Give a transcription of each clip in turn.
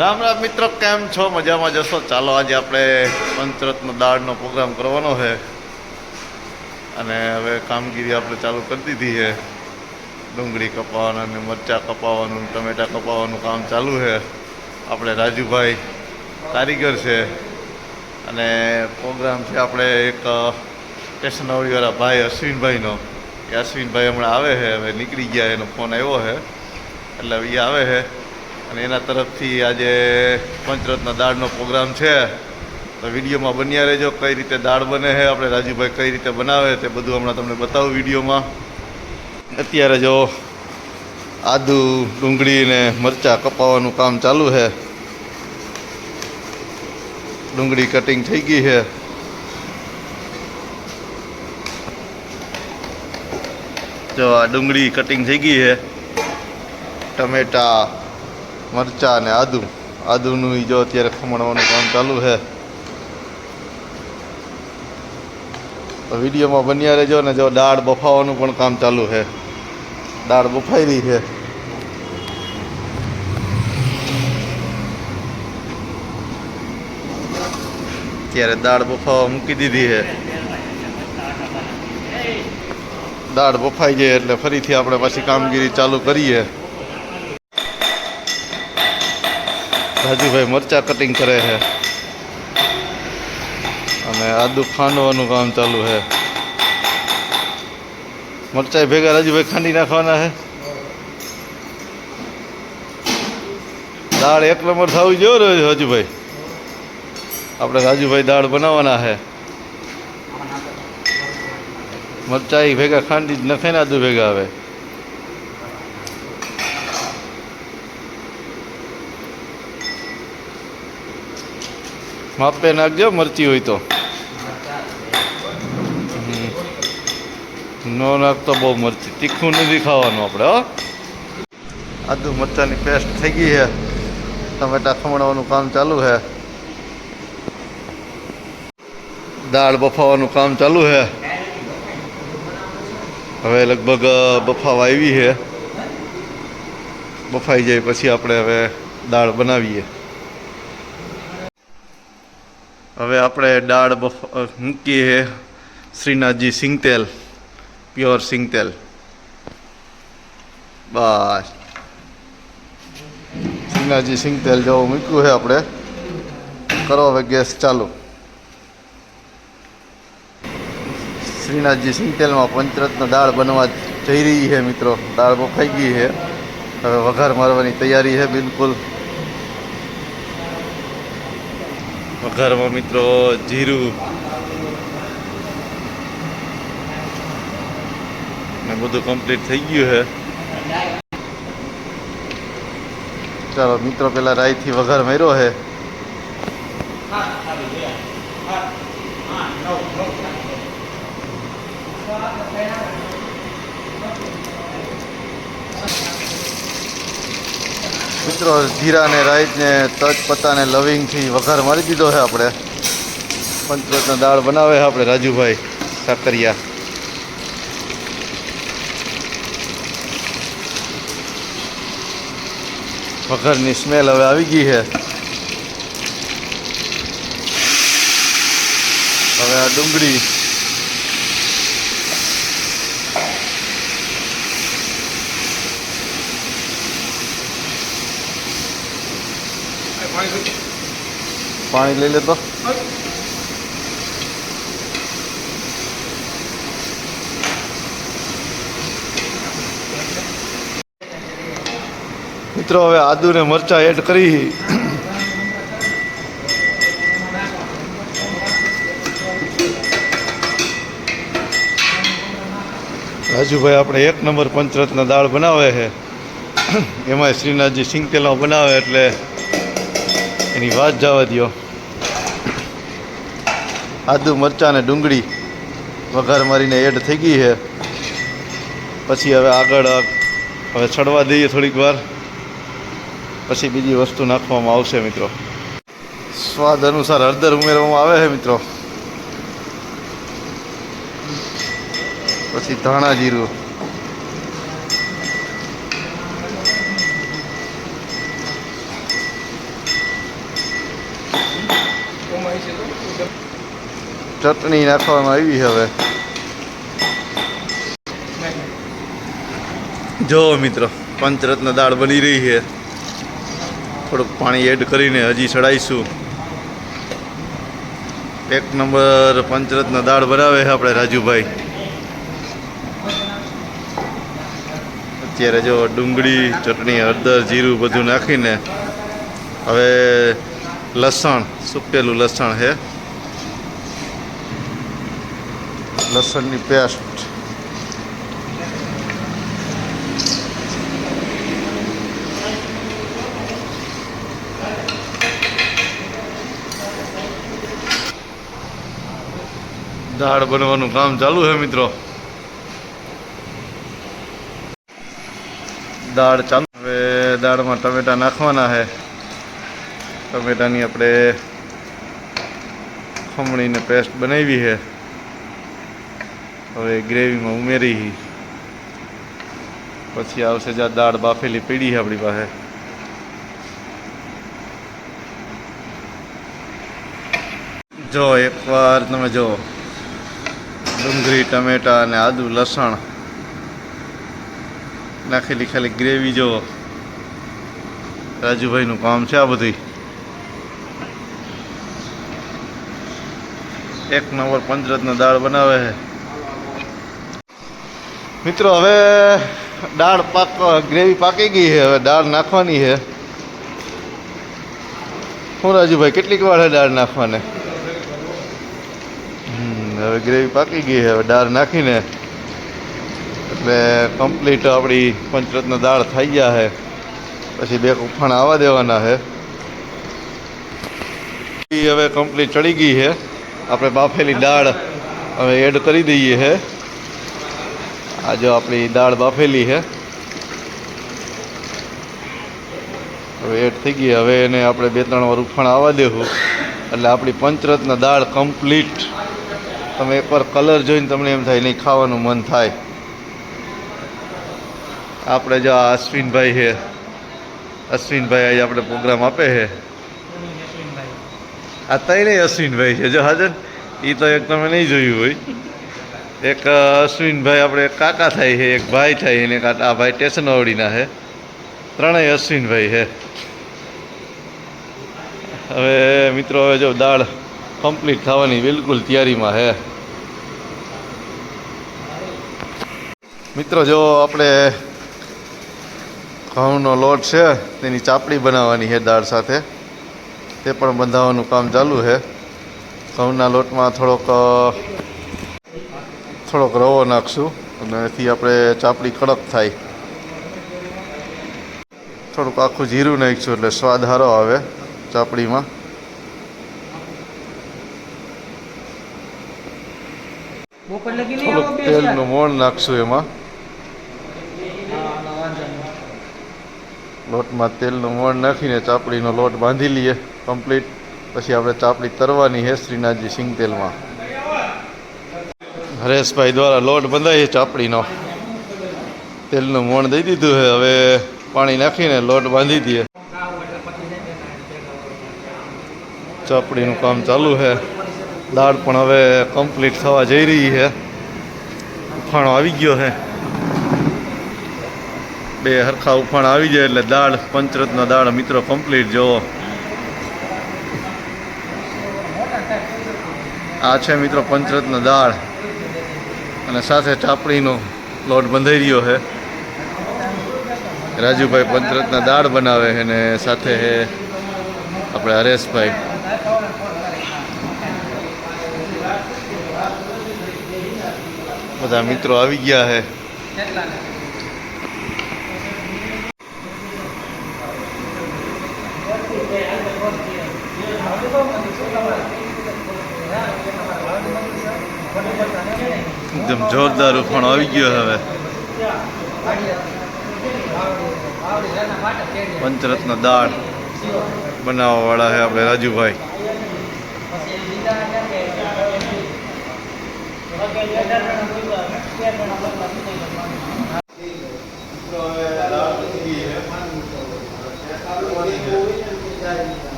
રામ રામ મિત્રો, કેમ છો? મજામાં જશો? ચાલો, આજે આપણે પંચરત્ન દાળનો પ્રોગ્રામ કરવાનો છે. અને હવે કામગીરી આપણે ચાલુ કરી દીધી છે. ડુંગળી કપાવાના અને મરચાં કપાવવાનું ટમેટાં કપાવવાનું કામ ચાલુ છે. આપણે રાજુભાઈ કારીગર છે. અને પ્રોગ્રામ છે આપણે એક સ્ટેશનરીવાળા ભાઈ અશ્વિનભાઈનો. એ અશ્વિનભાઈ હમણાં આવે છે, હવે નીકળી ગયા એનો ફોન આવ્યો છે. એટલે એ આવે છે. અને એના તરફથી આજે પંચરત્ન દાળનો પ્રોગ્રામ છે. તો વિડીયોમાં બન્યા રહેજો, કઈ રીતે દાળ બને છે, આપણે રાજુભાઈ કઈ રીતે બનાવે તે બધું હમણાં તમને બતાવું વિડીયોમાં. અત્યારે જો આદુ, ડુંગળી ને મરચાં કપાવવાનું કામ ચાલુ છે. ડુંગળી કટિંગ થઈ ગઈ છે. જો આ ડુંગળી કટિંગ થઈ ગઈ છે. ટમેટા મરચાં અને આદુ. આદુનું જો અત્યારે ખમણવાનું કામ ચાલુ છે. તો વિડીયોમાં બન્યા રહેજો ને જો દાળ બફાવાનું પણ કામ ચાલુ છે. દાળ બફાઈ રહી છે. ત્યારે દાળ બફાવા મૂકી દીધી છે. દાળ બફાઈ જાય એટલે ફરીથી આપણે પાછી કામગીરી ચાલુ કરીએ. રાજુભાઈ મરચા કટિંગ કરે છે. અને આદુ ખાંડવાનું કામ ચાલુ છે. મરચા ભેગા રાજુભાઈ ખાંડી નાખવાના છે. દાળ એક નંબર થવી જોઈએ રાજુભાઈ આપણે રાજુભાઈ દાળ બનાવવાના છે. મરચાઈ ભેગા ખાંડી જ નખે ને આદુ ભેગા આવે. માપે નાખજો મરચી હોય તો. નો નાખતો બહુ મરચી તીખું નથી ખાવાનું આપણે, હો. આદુ મરચાંની પેસ્ટ થઈ ગઈ છે. ટમેટા ખમણવાનું કામ ચાલુ છે. દાળ બફાવાનું કામ ચાલુ છે. હવે લગભગ બફાવા આવી છે. બફાઈ જાય પછી આપણે હવે દાળ બનાવીએ હવે આપણે દાળ બફ મૂકીએ છે શ્રીનાથજી સિંગતેલ પ્યોર સિંગતેલ બસ. શ્રીનાથજી સિંગતેલ જેવું મૂક્યું છે આપણે. કરો હવે ગેસ ચાલુ. શ્રીનાથજી સિંગતેલમાં પંચરત્ન દાળ બનવા જઈ રહી છે મિત્રો. દાળ બફાઈ ગઈ છે હવે વઘાર મારવાની તૈયારી છે બિલકુલ. વઘારમાં મિત્રો, જીરું. ને બધું કમ્પ્લીટ થઈ ગયું છે. ચાલો મિત્રો, પેલા રાઈથી વઘાર માર્યો છે. મિત્રો જીરા રાઈતને રાઈસ ને તજ પત્તા ને લવિંગથી વઘાર મારી દીધો છે આપણે. પંચરત્ન દાળ બનાવે છે આપણે રાજુભાઈ સાકરિયા. વઘારની સ્મેલ હવે આવી ગઈ છે. હવે આ ડુંગળી પાણી લઈ લેતો મિત્રો હવે આદુ ને મરચા એડ કરી. રાજુભાઈ આપણે એક નંબર પંચરત્ન દાળ બનાવે છે. એમાં શ્રીનાથજી સિંગતેલનો બનાવે એટલે એની વાત જવા દો આદુ મરચાં અને ડુંગળી વઘાર મારીને એડ થઈ ગઈ છે. પછી હવે આગળ હવે ચડવા દઈએ થોડીક વાર. પછી બીજી વસ્તુ નાખવામાં આવશે મિત્રો. સ્વાદ અનુસાર હળદર ઉમેરવામાં આવે છે મિત્રો. પછી ધાણા જીરું. ચટણી નાખવામાં આવી હવે. જો મિત્રો, પંચરત્ન દાળ બની રહી છે. થોડુંક પાણી એડ કરીને હજી ચડાવીશું એક નંબર પંચરત્ન દાળ બનાવે છે આપણે રાજુભાઈ. અત્યારે જો ડુંગળી, ચટણી, હળદર, જીરું બધું નાખીને હવે લસણ, સુકેલું લસણ છે. લસણની પેસ્ટ. દાળ બનવાનું કામ ચાલુ છે મિત્રો. દાળ ચાલુ. હવે દાળમાં ટમેટા નાખવાના છે. ટમેટાની આપણે ખમણીને પેસ્ટ બનાવી છે. હવે ગ્રેવીમાં ઉમેરી પછી આવશે જ્યાં દાળ બાફેલી પીડી આપણી પાસે. જો એકવાર તમે જો ડુંગળી, ટમેટા અને આદુ, લસણ નાખેલી ખાલી ગ્રેવી જો. રાજુભાઈનું કામ છે આ બધી એક નંબર પંચરત્ન દાળ બનાવે છે મિત્રો, હવે દાળ પાક, ગ્રેવી પાકી ગઈ છે, હવે દાળ નાખવાની છે. શું રાજુભાઈ, કેટલીક વાર દાળ નાખવાને? હવે ગ્રેવી પાકી ગઈ છે, હવે દાળ નાખીને એટલે કમ્પ્લીટ આપણી પંચરત્ન દાળ થઈ ગયા છે. પછી બે ઉફાણ આવવા દેવાના છે. હવે કમ્પ્લીટ ચડી ગઈ છે. આપણે બાફેલી દાળ હવે એડ કરી દઈએ છે. આ જો આપણી દાળ બાફેલી છે. હવે એડ થઈ ગઈ. હવે એને આપણે બે ત્રણ વાર ઉફાણ આવવા દેવું. એટલે આપણી પંચરત્ન દાળ કમ્પ્લીટ તમે એકવાર કલર જોઈને તમને એમ થાય નહીં, ખાવાનું મન થાય. આપણે જો આ અશ્વિનભાઈ છે. અશ્વિનભાઈ આજે આપણે પ્રોગ્રામ આપે છે. આ તૈયાર અશ્વિનભાઈ છે. જો હાજર. એ તો એક તમે નહીં જોયું હોય. એક અશ્વિનભાઈ આપણે કાકા થાય છે, એક ભાઈ થાય અને કાકા આ ભાઈ ટેશન વાવડીના છે. ત્રણેય અશ્વિનભાઈ છે. હવે મિત્રો, હવે જો દાળ કમ્પ્લીટ થવાની બિલકુલ તૈયારીમાં છે. મિત્રો, જો આપણે ઘઉંનો લોટ છે, તેની ચાપડી બનાવવાની છે દાળ સાથે. તે પણ બંધાવવાનું કામ ચાલુ છે. ઘઉંના લોટમાં થોડોક થોડોક રવો નાખશું અને એથી આપણે ચાપડી કડક થાય. થોડુંક આખું જીરું નાખીશું એટલે સ્વાદ સારો આવે ચાપડીમાં. થોડુંક તેલનું મોણ નાખશું એમાં. લોટમાં તેલનું મોણ નાખીને ચાપડીનો લોટ બાંધી લઈએ કમ્પ્લીટ. પછી આપણે ચાપડી તરવાની હે શ્રીનાથજી સિંગ તેલમાં. હરેશભાઈ દ્વારા લોટ બંધાય ચાપડીનો તેલનું મોણ દઈ દીધું છે. હવે પાણી નાખીને લોટ બાંધી દઈએ. ચાપડીનું કામ ચાલુ છે. દાળ પણ હવે કમ્પ્લીટ થવા જઈ રહી છે. ઉફાણો આવી ગયો છે. બે હરખા ઉફાણ આવી જાય એટલે દાળ, પંચરત્ન દાળ મિત્રો કમ્પ્લીટ જોવો આ છે મિત્રો પંચરત્ન દાળ. અને સાથે ચાપડીનો લોટ બંધાઈ રહ્યો છે રાજુભાઈ પંચરત્ન દાળ બનાવે છે અને સાથે છે આપણે હરેશભાઈ બધા મિત્રો આવી ગયા છે કેટલાને? એકદમ જોરદાર ઉફાણ આવી ગયો હવે. પંચરત્ન દાળ બનાવવા વાળા છે આપણે રાજુભાઈ.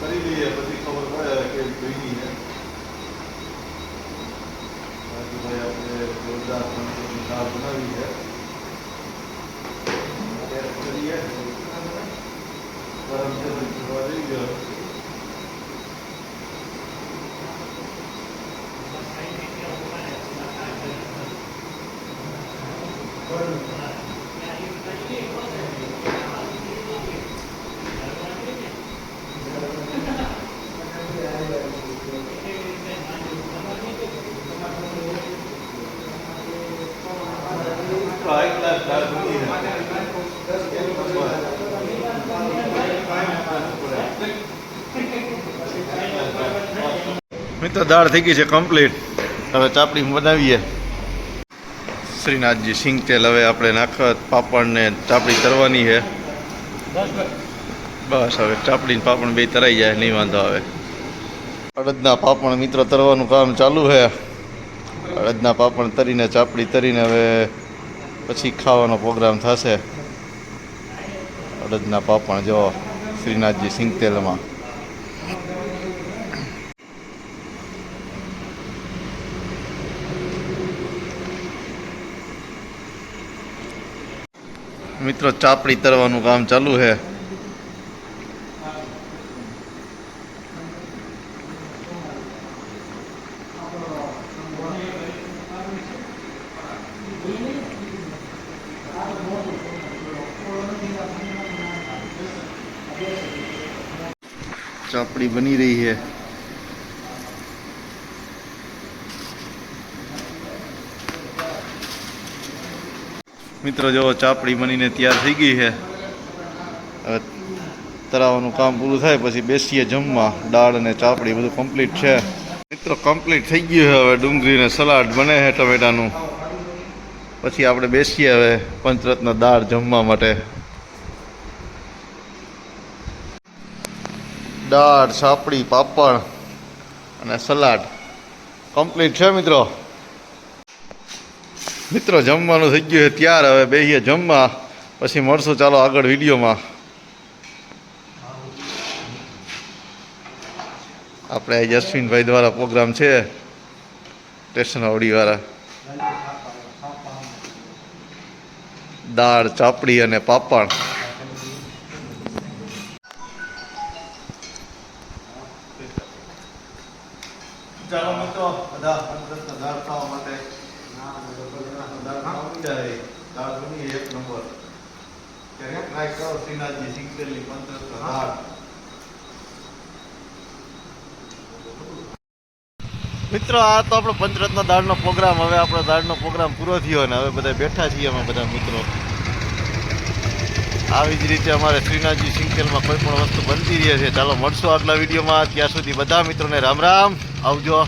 કરી લઈએ પછી ખબર પડે કે જોઈની છે બાકી ભાઈ આપણે જોરદાર પંચરની દાળ બનાવી છે ટેસ્ટ કરીએ ગરમ છે તો જોવા જઈ ગયો હાઈ ક્લાસ દાળ બની છે એક નંબર મિત્રો, દાળ થઈ ગઈ છે કમ્પ્લીટ હવે ચાપડી બનાવીએ. શ્રીનાથજી સિંગ તેલ હવે આપણે નાખ પાપડ ને ચાપડી તરવાની છે. બસ હવે ચાપડી પાપડ બે તરાઈ જાય, નહીં વાંધો આવે. અડદના પાપડ મિત્રો, તરવાનું કામ ચાલુ છે. અડદના પાપડ તરીને, ચાપડી તરીને હવે પછી ખાવાનો પ્રોગ્રામ થશે. અડદના પાપણ જો શ્રીનાથજી સિંગ મિત્રો ચાપડી તરવાનું કામ ચાલુ છે. ચાપડી બની રહી છે. મિત્રો, જો ચાપડી બનીને તૈયાર થઈ ગઈ છે, હવે તરાવાનું કામ પૂરું થાય પછી બેસીએ જમવા, દાળ અને ચાપડી બધું કમ્પ્લીટ છે. મિત્રો કમ્પ્લીટ થઈ ગયું છે હવે, ડુંગળીને સલાડ બને છે ટમેટાનું. પછી આપણે બેસીએ હવે પંચરત્ન દાળ જમવા માટે. દાળ, સાપડી, પાપડ અને સલાડ. કમ્પ્લીટ છે મિત્રો? મિત્રો, જમવાનું થઈ ગયું છે ત્યાર. હવે બેહીએ જમવા. પછી મળશું. ચાલો આગળ વિડીયોમાં. આપણે જસ્વીનભાઈ દ્વારા પ્રોગ્રામ છે. સ્ટેશન વાળા દાળ, ચાપડી અને પાપડ. બની એક નંબર. ત્યારે ટ્રાય કરો શ્રીનાથજી શીખેલી પંચરત્ન દાળ. મિત્રો, આ તો આપણો પંચરત્ન દાળનો પ્રોગ્રામ હવે આપણો દાળનો પ્રોગ્રામ પૂરો થયો અને હવે બધા બેઠા છીએ અમે બધા મિત્રો. આવી જ રીતે અમારે શ્રીનાથજી સિંકેલમાં કોઈ પણ વસ્તુ બનતી રહે છે. ચાલો મળશું આગલા વિડીયોમાં. ત્યાં સુધી બધા મિત્રોને રામ રામ. આવજો.